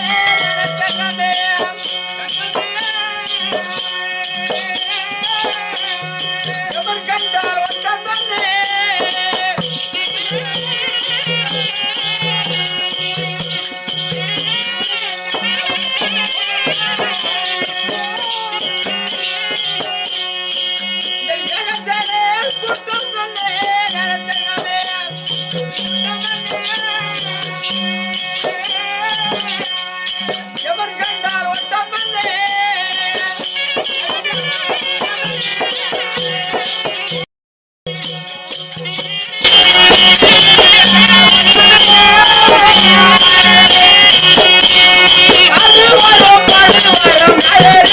Hey. Yeah.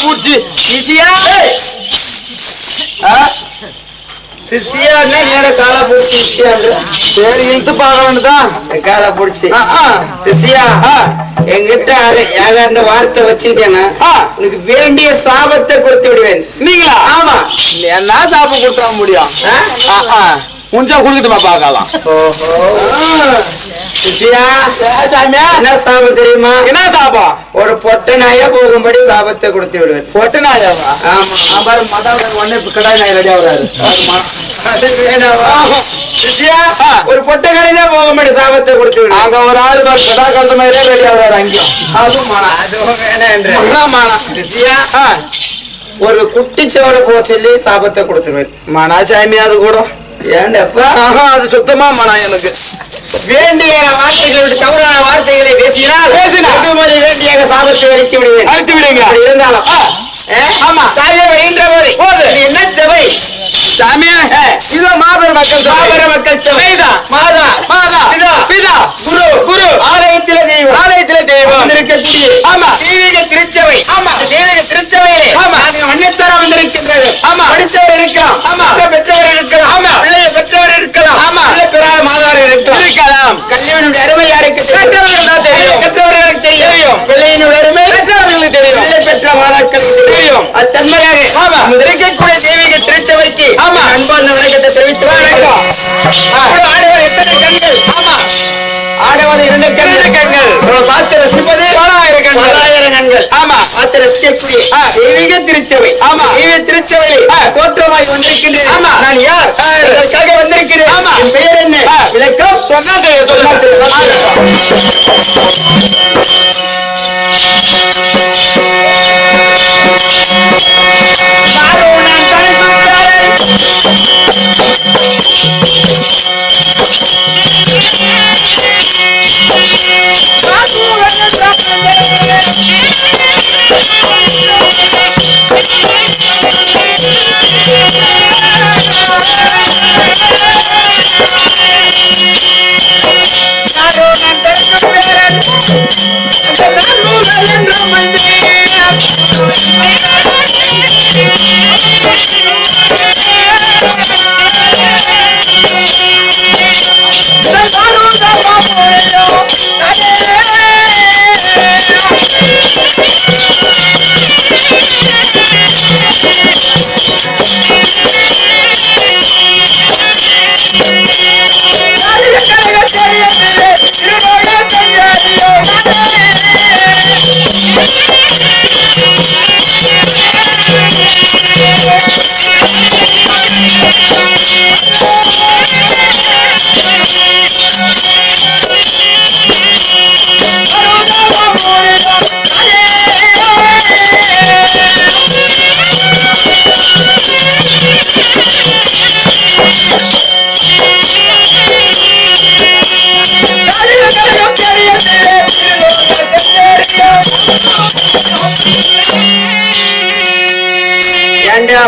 பூச்சி. சிசியா? சிசியா நேர காலா பூச்சி சிசியா சரி இழுத்து பார்க்கலான்னு தான் காலா பூச்சி சிசியா எங்கிட்ட ஏகாண்ட வார்த்தை வச்சுட்டேன்னா உனக்கு வேண்டிய சாபத்தை கொடுத்து விடுவேன். நீங்களா? ஆமா. என்ன சாபம் கொடுத்தா முடியும்? முஞ்சா குடுக்கட்டுமா பார்க்கலாம் என்ன சாபம் தெரியுமா என்ன சாபம் ஒரு பொட்ட நாயா போகும்படி சாபத்தை கொடுத்து விடுவேன் பொட்ட நாயாவா ஆமா பாரு மதாவுடன் ஒண்ணு கடாய் நாய் ரெடியா வராரு ஒரு பொட்ட கடையில போகும்படி சாபத்தை கொடுத்து விடு அங்க ஒரு ஆள் பாரு கடா கழுத்த மாதிரியே ரெடியா வராரு அங்கேயும் அதுவும் வேணாம் என்று ஒரு குட்டி சோட போக சொல்லி சாபத்தை கொடுத்துருவேன் மனா சாமி அது கூட ஏண்டப்பா? அது சுத்தமா மனா எனக்கு. வேண்டிய வார்த்தைகளை விட்டு தவறான வார்த்தைகளை பேசினால் பேசினால் வேண்டிய சாபத்தை அழித்து விடுவேன். அழித்து விடுங்க. இருந்தாலும் ஆமா. சாமியை வருகின்ற போது. என்ன சபை? சாமியா இதோ மாபெரும் மக்கள் மாபெரும் மக்கள் சபைதான் மாதா. மாதா. பிதா. பிதா. குரு. குரு. ஆலயத்தில தெய்வம். ஆலயத்தில தெய்வம். வந்திருக்கக்கூடிய ஆமா. தெய்வீக திருச்சபை. ஆமா. தெய்வீக திருச்சபையிலே ஆமா. நாங்கள் மன்னித்தர வந்திருக்கின்றது படித்தவர் இருக்கலாம். பெற்றவர் இருக்கலாம். ஆமா. பிள்ளைய பெற்றவர் இருக்கலாம். பிள்ளை பெறாத இருக்கலாம். அருமை யாருக்கு பெற்றவர்கள் தான் தெரியும். பெற்றவர்களுக்கு தெரியும். பிள்ளையினுடைய அருமை? பெற்றவர்களுக்கு தெரியும். பிள்ளை பெற்ற மாதாக்களுக்கு தெரியும். அது தன்மையாக ஆமா. இருக்கக்கூடிய தெய்வீக திருச்சபைக்கு ஆமா. அன்பான வணக்கத்தை தெரிவித்து வணக்கம். ஆடவர் எத்தனை கண்கள்? ஆமா. ஆடவர் இரண்டு கண்கள். கண்கள். பார்த்து ரசிப்பது பலாயிரம் கண்கள். கண்கள் ஆமா. பார்த்து ரசிக்கக்கூடிய தெய்வீக திருச்சபை. ஆமா. தெய்வீக திருச்சபையில் தோற்றமாய் வந்திருக்கின்றேன் ஆமா. நான் யார்? இதற்காக வந்திருக்கிறேன். ஆமா. என் பெயர் என்ன? விளக்கம் சொன்னா I'm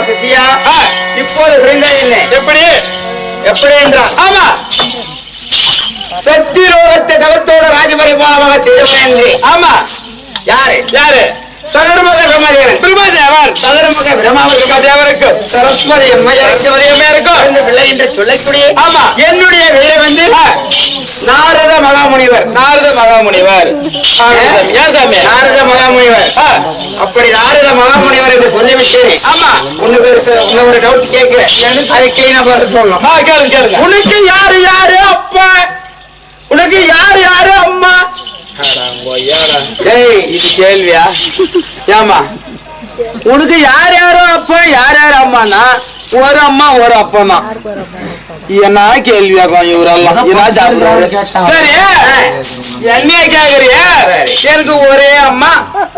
சசியா. இப்போது புரிந்தது என்ன எப்படி? எப்படி என்றால் ஆமா. சக்தி ரோகத்தை தவத்தோட ராஜபரிபாலமாக செய்தவன் என்று. ஆமா. யாரு? யாரு? சதுர்முக பிரம்மதேவன் பிரம்மதேவர் சதுர்முக பிரம்மாவருக்கு சரஸ்வதி சரஸ்வதி அம்மையாருக்கும் இந்த பிள்ளை என்று சொல்லக்கூடிய ஆமா. என்னுடைய பெயர் வந்து நாரத மகாமுனிவர். நாரத மகாமுனிவர். ஏன் சாமி. நாரத மகாமுனிவர். அப்படி நாரத மகாமுனிவர் என்று சொல்லிவிட்டேன். ஆமா. உனக்கு ஒரு ஒரு டவுட் கேட்கிறேன். அதுக்கு நான் பதில் சொல்லணும். கேளுங்க கேளுங்க. உனக்கு யாரு யாரு அப்பா? உனக்கு யாரு யாரு அம்மா? இது கேள்வியா? ஏமா உனக்கு யார் யாரோ அப்பா யார் யார் அம்மானா ஒரு அம்மா ஒரு அப்பா தான் என்ன கேள்வியாகும் இவரெல்லாம்? என்ன சாப்பிடுறாரு? சரி என்னைய கேக்குறியா? எனக்கு ஒரே அம்மா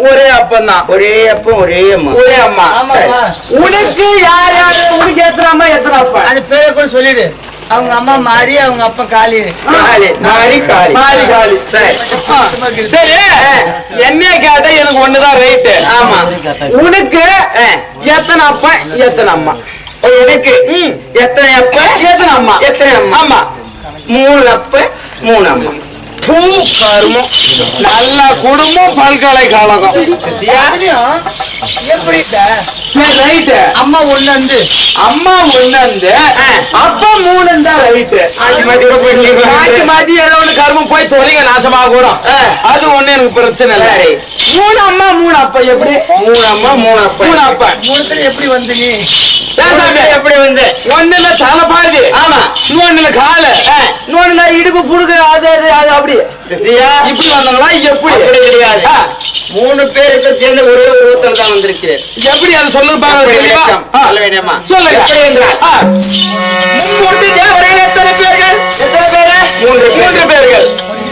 ஒரே அப்பன் தான் ஒரே அப்பம் ஒரே அம்மா. ஒரே அம்மா. உனக்கு யார் யாரு உனக்கு எத்தனை அம்மா எத்தனை அப்பா? அந்த பேரை கூட சொல்லிடு. அவங்க அம்மா மாறி அவங்க அப்பா காளி காளி மாறி காளி மாறி காளி சரி. சரி. என்னைய கேட்டா எனக்கு ஒண்ணுதான் ரைட்டு ஆமா. உனக்கு எத்தனை அப்பா? எத்தனை அம்மா? எனக்கு? எத்தனை அப்ப? எத்தனை அம்மா? எத்தனை அம்மா? ஆமா மூணு அப்ப மூணு அம்மா. பூ கருமம். நல்ல குடும்பம் பல்கலைக்கழகம். எப்படி சரி ரைட்டு அம்மா ஒண்ணு. வந்து அம்மா ஒண்ணு. வந்து அப்பா மூணு தான் ரைட்டு மாத்தி மாத்தி ஏதோ ஒண்ணு கருமம் போய் தொலைங்க நாசமா கூட அது ஒண்ணு எனக்கு பிரச்சனை இல்லை. மூணு அம்மா மூணு அப்பா எப்படி? மூணு அம்மா மூணு அப்ப. மூணு அப்பா. மூணுத்துல எப்படி வந்து நீ? பேசாம எப்படி வந்து? ஒண்ணுல தலை பாதி. ஆமா. இன்னொன்னுல காலு. இன்னொன்னுல இடுப்பு புடுக்கு அது அது அது அப்படி. இப்படி வந்தாங்களா? எப்படி? கிடையாது. மூணு பேருக்கு சேர்ந்து ஒரே உருவத்தில் தான் வந்திருக்கிறேன் எப்படி அது சொல்ல மும்மூர்த்தி தேவர்கள் எத்தனை பேர்கள்? எத்தனை பேரு? மூன்று மூன்று பேர்கள்.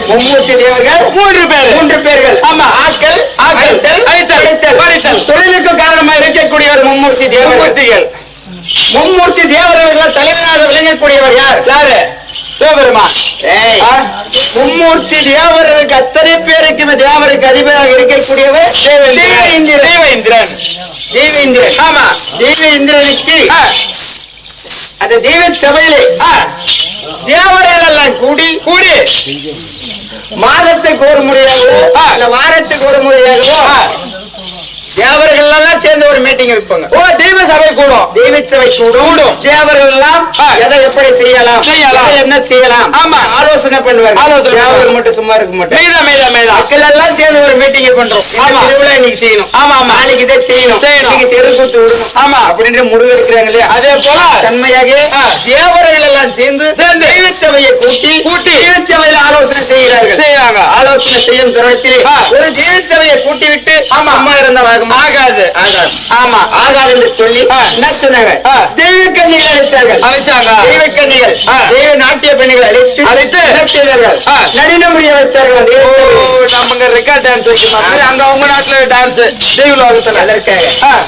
மும்மூர்த்தி தேவர்கள் மூன்று பேர். மூன்று பேர்கள். ஆமா. ஆட்கள் ஆக்கல், அழித்தல் அழித்தல், படைத்தல். தொழிலுக்கு காரணமாக இருக்கக்கூடியவர் மும்மூர்த்தி தேவர்கள். மூர்த்திகள் மும்மூர்த்தி தேவர்கள் தலைவராக விளங்கக்கூடியவர் யார்? யாரு? ஆ, மும்மூர்த்தி தேவர்களுக்கு அத்தனை பேருக்கு தேவருக்கு அதிபராக இருக்கக்கூடியவர் தேவேந்திரன். தேவேந்திரன். தேவேந்திரன். ஆமா. தேவேந்திரனுக்கு அந்த தெய்வ சபையிலே ஆ, தேவர்கள் எல்லாம் கூடி கூடி. மாதத்துக்கு ஒரு முறையாகவோ. இல்ல வாரத்துக்கு ஒரு முறையாகவோ தேவர்கள் எல்லாம் சேர்ந்து ஒரு மீட்டிங் வைப்பாங்க ஓ தெய்வ சபை கூடும் தெய்வ சபை கூடும் கூடும். தேவர்கள் எல்லாம் ஆ. எதை எப்படி செய்யலாம் செய்யலாம். என்ன செய்யலாம் ஆமா. ஆலோசனை பண்ணுவாங்க ஆலோசனை தேவர்கள். மட்டும் சும்மா இருக்க மாட்டாங்க மீதா மீதா மீதா மக்கள் எல்லாம் சேர்ந்து ஒரு மீட்டிங் பண்றோம் இந்த ஆமா. திருவிழா இன்னைக்கு செய்யணும் ஆமா ஆமா நாளைக்கு இதை செய்யணும் செய்யணும். தெருக்கூத்து விடணும் ஆமா. அப்படின்ற முடிவு எடுக்கிறாங்க இல்லையா அதே போல தன்மையாக. தேவர்கள் எல்லாம் சேர்ந்து சேர்ந்து தெய்வ சபையை கூட்டி கூட்டி தெய்வ சபையில ஆலோசனை செய்கிறார்கள் செய்யறாங்க ஆலோசனை செய்யும் தருணத்திலே. ஒரு தெய்வ சபையை கூட்டி விட்டு ஆமா. அம்மா இருந்தால் ஆகுமா ஆகாது. ஆமா. ஆகாது என்று சொல்லி. என்ன சொன்னாங்க. தெய்வ கன்னிகள் அழைத்தார்கள். அழைச்சாங்க தெய்வ கன்னிகள். தெய்வ நாட்டிய பெண்களை அழைத்து அழைத்து தெய்வ சபையில். நமங்க ரெக்கார்ட் டான்ஸ் வைக்கிற மாதிரி அங்க உங்க நாட்டுல டான்ஸ் தெய்வ லோகத்துல அதற்காக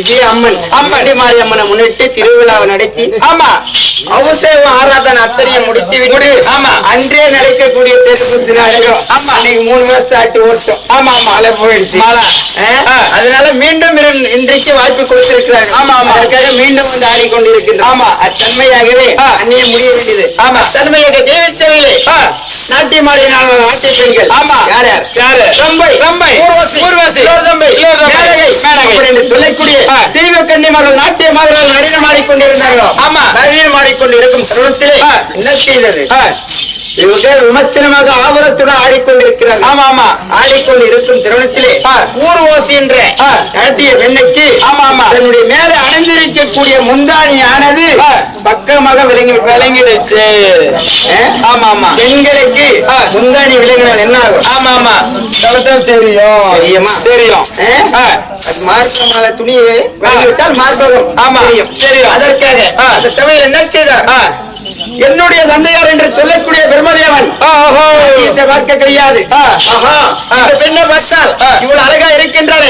இதே அம்மன் அம்மடி மாரியம்மனை முன்னிட்டு திருவிழாவை நடத்தி ஆமா. அவசேவ ஆராதனை அத்தனையும் முடித்து விட்டு ஆமா. அன்றே நடக்கக்கூடிய தெருக்குத்து நாடகம் ஆமா. இன்னைக்கு மூணு மாசத்து ஆட்டு வருஷம் ஆமா ஆமா. மழை போயிடுச்சு. மழை. அதனால மீண்டும் இன்றைக்கு வாய்ப்பு கொடுத்திருக்கிறாங்க ஆமா, ஆமா. அதற்காக மீண்டும் வந்து ஆடிக்கொண்டிருக்கின்றோம் ஆமா. அத்தன்மையாகவே. அந்நிய முடிய வேண்டியது ஆமா. தன்மையாக தேவச்சவையிலே ஆ, நாட்டியமாடினால நாட்டிய பெண்கள் ஆமா. யார் யார் யாரு ரம்பை ரம்பை. ஊர்வசி. மேனகை மேனகை. அப்படி என்று சொல்லக்கூடிய. தெய்வ கன்னிமார்கள் நாட்டியமார்கள் நடனம் ஆடிக்கொண்டிருந்தார்களோ ஆமா. நடனம் ஆடிக்கொண்டிருக்கும் தருணத்திலே. என்ன செய்தது இவர்கள் விமர்சனமாக ஆபரத்துடன் ஆடிக்கொண்டிருக்கிறார்கள் ஆமா ஆமா ஆடிக்கொண்டு இருக்கும் தருணத்திலே ஆ. ஊர்வோசி என்ற. நாட்டிய பெண்ணுக்கு ஆமா, ஆமா. தன்னுடைய மேலே அணிந்திருக்கக்கூடிய முந்தாணியானது ஆ. பக்கமாக விளங்கி விளங்கிடுச்சு ஆமா ஆமா பெண்களுக்கு ஆ. முந்தாணி விளங்கினால் என்ன ஆகும் ஆமா ஆமா நமக்கு தெரியும் தெரியுமா? தெரியும் மார்க்கமான துணியை விட்டால் மார்பகம் ஆமா. தெரியும். அதற்காக. அந்த சபையில் என்ன செய்தார். என்னுடைய தந்தையார் என்று சொல்லக்கூடிய பார்க்க கிடையாது. பெண்ணை பார்த்தால். இவ்வளவு அழகா இருக்கின்றாரே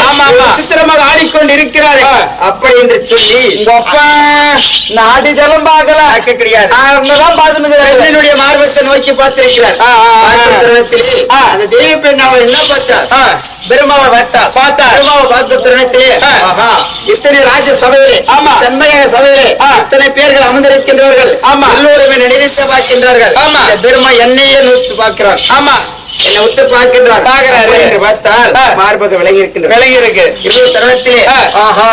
சித்திரமாக ஆடிக்கொண்டு இருக்கிறாரே. அப்படி என்று சொல்லி உங்க அப்பா. நாடி ஜலம் பார்க்கல. பார்க்க கிடையாது. அங்கதான் பாத்துன்னு பெண்ணினுடைய மார்பத்தை நோக்கி பார்த்திருக்கிறார். பார்த்த. அந்த பெண் அவள் என்ன பார்த்தார் ஆ. பெருமாவை பார்த்தார் பார்த்தார். பெருமாவை பார்த்த தருணத்திலே இத்தனை ராஜ சபையிலே ஆமா. தன்மையாக சபையிலே. இத்தனை பேர்கள் அமர்ந்திருக்கின்றவர்கள் ஆமா. எல்லோருமே நினைத்து பார்க்கின்றார்கள் ஆமா. பெருமா என்னையே நோக்கி பார்க்கிறார் ஆமா. என்னை விட்டு பார்க்கின்றார் பார்க்கிறாரு. என்று பார்த்தால். மார்பக விளங்கி இருக்கின்றார் விலகி இருக்கு இருபது தருணத்திலே. ஆஹா.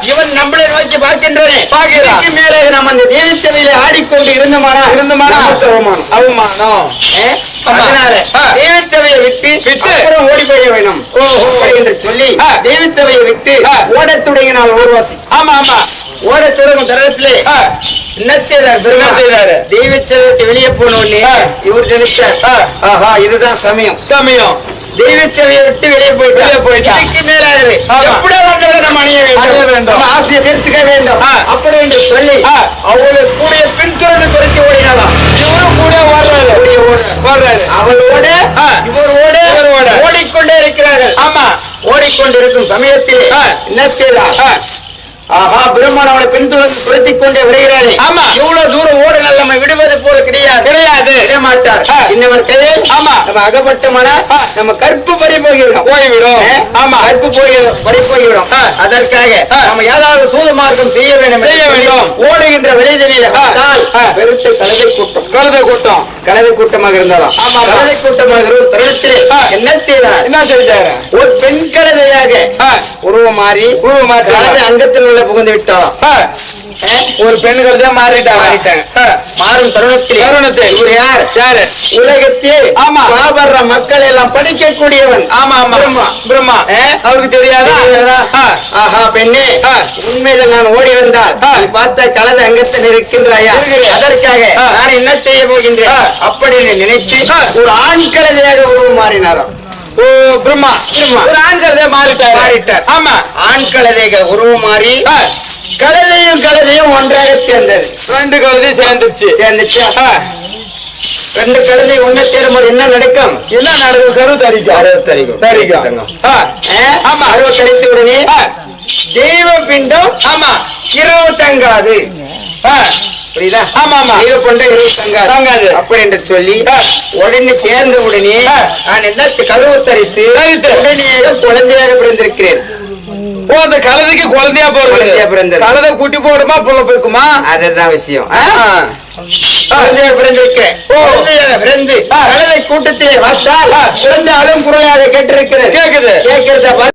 இவன் நம்மளை நோக்கி பார்க்கின்றானே பார்க்கிறான். மேலே நம்ம அந்த தேவச்சபையில ஆடிக்கொண்டு இருந்தோமானா இருந்தோமானா? அவமானம். அவமானம். அதனால. தேவச்சபையை விட்டு விட்டு. ஓடி போய வேணும் ஓஹோ. என்று சொல்லி. தேவச்சபையை விட்டு. ஓடத் தொடங்கினால் ஊர்வாசி ஆமா ஆமா ஓடத் தொடங்கும் தருணத்திலே. என்ன செய்தார் பெருமா செய்தாரு? தெய்வச்சலை விட்டு வெளியே போன உடனே. இவர் நினைச்சார். ஆஹா இதுதான் சமயம். சமயம். தெய்வச்சலையை விட்டு வெளியே போயிட்டா? வெளியே போயிட்டா. மேலாகுது ஆமா. எப்படி வந்ததை நம்ம அணிய வேண்டும்? ஆசையை தீர்த்துக்க வேண்டும். அப்படி என்று சொல்லி. அவளை கூட பின்தொடர்ந்து துரத்தி ஓடினாலாம் இவரும் கூட ஓடுறாரு. ஓடி ஓடு ஓடுறாரு. அவளோட. இவரோட இவரோட. ஓடிக்கொண்டே இருக்கிறார்கள். ஆமா. ஓடிக்கொண்டிருக்கும் சமயத்தில். என்ன ஆ. ஆஹா பிரம்மன் அவனை பின்தொடர்ந்து துரத்திக் கொண்டே வருகிறானே ஆமா. இவ்வளவு தூரம் ஓடினால் நம்ம விடுவது போல கிடையாது. கிடையாது. விட மாட்டார் ஆ. இன்னவன் கையில் ஆமா. நம்ம அகப்பட்ட மன ஆ. நம்ம கற்பு பறி போய்விடும் போய்விடும். ஆமா கற்பு போய் பறி போய்விடும் ஆ. அதற்காக ஆ. நம்ம ஏதாவது சூத மார்க்கம் செய்ய வேண்டும் செய்ய என்று சொல்லி வேண்டும். ஓடுகின்ற வெளிதனில ஆ. ஆ. பெருத்த கழுதை கூட்டம் கழுத கூட்டம் கலவை கூட்டமாக இருந்தாலும் ஆமா, ஆமா. கலவை கூட்டமாக இருக்கிற தருணத்திலே ஆ. என்ன செய்தார் என்ன செஞ்சாரு ஒரு பெண் கலவையாக. உருவம் மாறி உருவம் மாத்தி. கலவை அங்கத்தில் உள்ள புகுந்து விட்டாலும் ஆ. ஒரு பெண் கழுத மாறிட்டாங்க. மாறும் தருணத்தில் தருணத்தில். இவர் யார் யாரு உலகத்தில் ஆமா. பாபர்ற மக்கள் எல்லாம் படிக்கக்கூடியவன் ஆமா ஆமா பிரம்மா. பிரம்மா? அவருக்கு தெரியாதா. ஆஹா பெண்ணே. உண்மையில நான் ஓடி வந்தால் பார்த்த கலத அங்கத்தில் இருக்கின்றாயா. அதற்காக. நான் என்ன செய்ய போகின்றேன். அப்படின்னு நினைத்து. ஒரு ஆண் கலதையாக உருவம் மாறினாராம் ஓ பிரம்மா பிரம்மா. ஒரு ஆண் கழுத மாறிட்டாரு. மாறிட்டார். ஆமா. ஆண் கலதைகள் உருவம் மாறி ஆ. கலதையும் கலதையும் ஒன்றாக சேர்ந்தது. ரெண்டு கழுதை சேர்ந்துருச்சு. சேர்ந்துச்சா. ரெண்டு கழுதை ஒண்ணு சேரும்போது என்ன நடக்கும்? என்ன நடக்கும்? கரு தரிக்கும். அறுபத்தறிக்கும் தரிக்கும். ஆமா. அறுபத்தறித்த உடனே. தெய்வ பிண்டம் ஆமா. இரவு தங்காது. புரியுதா? ஆமா, ஆமா. தங்காது. தங்காது. அப்படி என்று சொல்லி. உடனே சேர்ந்த உடனே. நான் என்ன கருவத்தரித்து தரித்து. உடனே குழந்தையாக பிறந்திருக்கிறேன். ஓ அந்த கழுதைக்கு குழந்தையா பிறந்தது. கழுதை குட்டி போடுமா புள்ள போய்க்குமா? அதுதான் விஷயம். பிறந்து கூட்டத்திலே வந்தால் குழந்தை அழும் குரலாக கேட்டிருக்கிறது. கேக்குது. கேட்கிறத பார்த்து